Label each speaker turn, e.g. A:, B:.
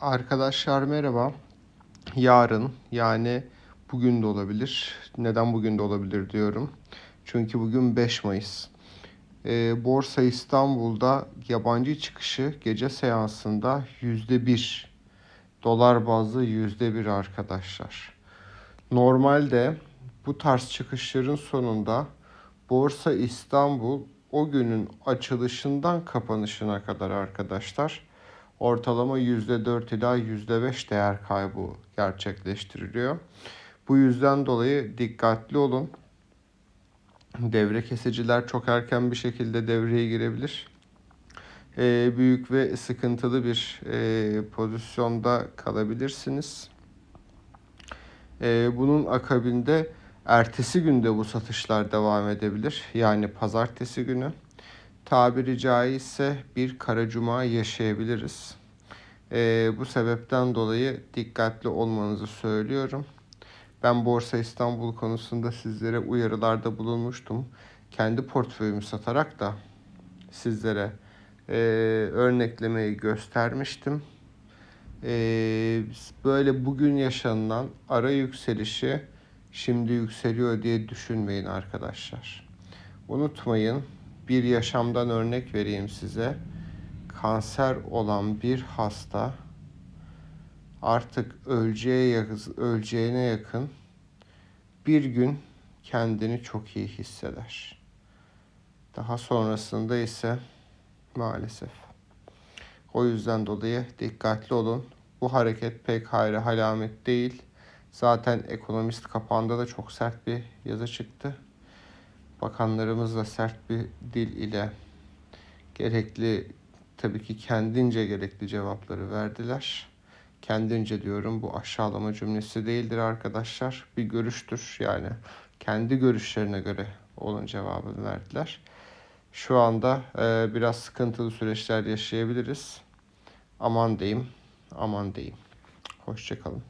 A: Arkadaşlar merhaba. Yarın yani bugün de olabilir. Neden bugün de olabilir diyorum. Çünkü bugün 5 Mayıs. Ee, Borsa İstanbul'da yabancı çıkışı gece seansında %1. Dolar bazlı %1 arkadaşlar. Normalde bu tarz çıkışların sonunda Borsa İstanbul o günün açılışından kapanışına kadar arkadaşlar ortalama %4 ila %5 değer kaybı gerçekleştiriliyor. Bu yüzden dolayı dikkatli olun. Devre kesiciler çok erken bir şekilde devreye girebilir. Ee, büyük ve sıkıntılı bir e, pozisyonda kalabilirsiniz. Ee, bunun akabinde ertesi günde bu satışlar devam edebilir. Yani pazartesi günü tabiri caizse bir kara cuma yaşayabiliriz. Ee, bu sebepten dolayı dikkatli olmanızı söylüyorum. Ben Borsa İstanbul konusunda sizlere uyarılarda bulunmuştum. Kendi portföyümü satarak da sizlere e, örneklemeyi göstermiştim. E, böyle bugün yaşanılan ara yükselişi şimdi yükseliyor diye düşünmeyin arkadaşlar. Unutmayın bir yaşamdan örnek vereyim size. Kanser olan bir hasta artık öleceğe yakın, öleceğine yakın bir gün kendini çok iyi hisseder. Daha sonrasında ise maalesef. O yüzden dolayı dikkatli olun. Bu hareket pek hayra halamet değil. Zaten ekonomist kapağında da çok sert bir yazı çıktı. Bakanlarımız da sert bir dil ile gerekli tabii ki kendince gerekli cevapları verdiler. Kendince diyorum bu aşağılama cümlesi değildir arkadaşlar. Bir görüştür yani. Kendi görüşlerine göre olan cevabını verdiler. Şu anda e, biraz sıkıntılı süreçler yaşayabiliriz. Aman diyeyim, aman diyeyim. Hoşçakalın.